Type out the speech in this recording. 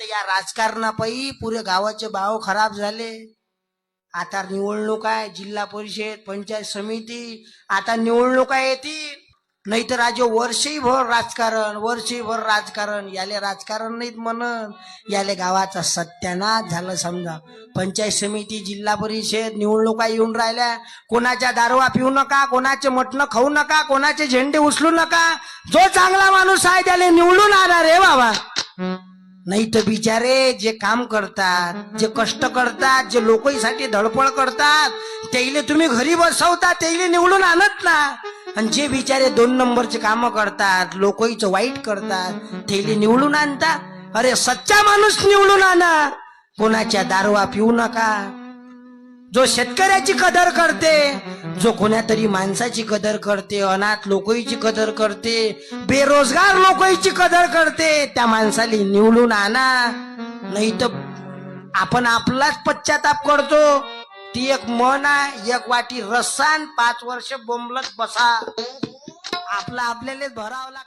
तर या राजकारणापायी पुरे गावाचे भाव खराब झाले. आता निवडणूक आहे जिल्हा परिषद पंचायत समिती आता निवडणुका येतील नाही तर आज वर्षीभर राजकारण वर्षीभर राजकारण याले राजकारण नाहीत म्हणत. याले गावाचा सत्यानाश झालं समजा. पंचायत समिती जिल्हा परिषद निवडणुका येऊन राहिल्या. कोणाच्या दारवा पिऊ नका कोणाचे मटणं खाऊ नका कोणाचे झेंडे उचलू नका. जो चांगला माणूस आहे त्याला निवडून आणा रे बाबा. नाही तर बिचारे जे काम करतात जे कष्ट करतात जे लोकांसाठी धडपड करतात त्याला तुम्ही घरी बसवता त्याला निवडून आणत ना. आणि जे बिचारे दोन नंबरचे काम करतात लोकांचं वाईट करतात त्याला निवडून आणता. अरे सच्चा माणूस निवडून आणा. कोणाच्या दारवा पिऊ नका. जो शेतकऱ्याची कदर करते जो कोणातरी माणसाची कदर करते अनाथ लोकईची कदर करते बेरोजगार लोकईची कदर करते त्या माणसाला निवडून आणा. नाही तर आपण आपलाच पश्चाताप करतो. ती एक मन आहे एक वाटी रस्सान पाच वर्ष बोंबलत बसा. आपला आपल्याला भरावं लागतं.